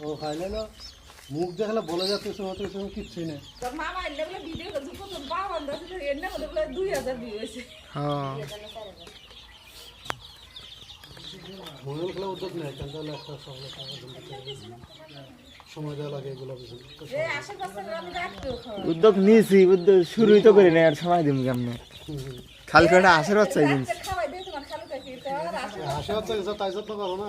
ও খাইলে না মুখ দেখলে বলে যাচ্ছে সময় তো সময় কিচ্ছুই নেই তোর মামা এলে বলে ভিডিও করছে প্রথম বাবা ছিল এনে বলে বলে দুই হাজার ভিউ হয়েছে। হ্যাঁ। খেলা উদ্যোগ নেয় কেন তাহলে একটা টাকা সময় দেওয়া লাগে এগুলো উদ্যোগ নিয়েছি উদ্যোগ শুরুই তো করি না আর সময় দিম কেমনে? খালি পেটে আশের বাচ্চা দিন তাই না।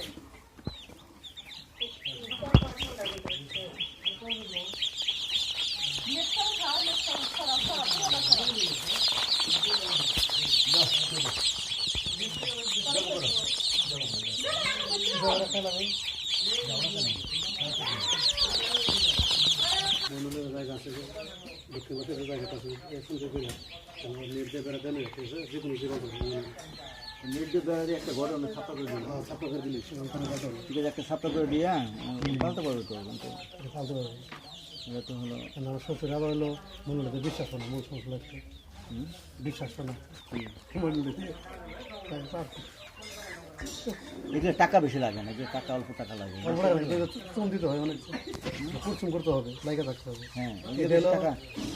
দক্ষিণ পাশের জায়গাটা আছে সুন্দর করে নেট দিয়ে বেড়া দেন যে কোনো জিরো নেট দিয়ে বেড়ারে একটা ঘরে অনেক ছাপা করে দিল ছাত্র করে দিলে ঠিক আছে একটা ছাপা করে দিয়ে পাল্টা পারবে তো কিন্তু পারবে এটা তো বিশ্বাস না বিশ্বাস না এগুলো টাকা বেশি লাগে না এগুলো টাকা অল্প টাকা লাগে। চুম দিতে হয় অনেক পরিশ্রম করতে হবে লাইকে থাকতে হবে। হ্যাঁ টাকা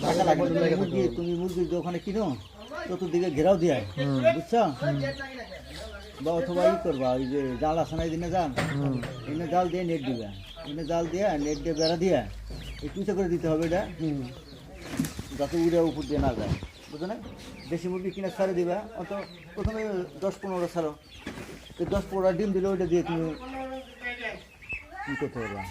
টাকা লাগে। আমাদের লাগে মুরগি তুমি মুরগি যে ওখানে কিনো চতুর্দিকে ঘেরাও দিয়ে বুঝছ? বা অথবা ই করবা ওই যে জাল আছে না এই দিনে জাল? এনে জাল দিয়ে নেট দিবা এনে জাল দিয়ে নেট দিয়ে বেড়া দিয়ে একটু করে দিতে হবে এটা যাতে উড়ে উপর দিয়ে না যায় বুঝছ না দেশি মুরগি কিনে ছাড়ে দিবা অত প্রথমে দশ পনেরো ছাড়ো। দশ পনেরো ডিম দিলে ওইটা দিয়ে তুমি ই করতে পারবা।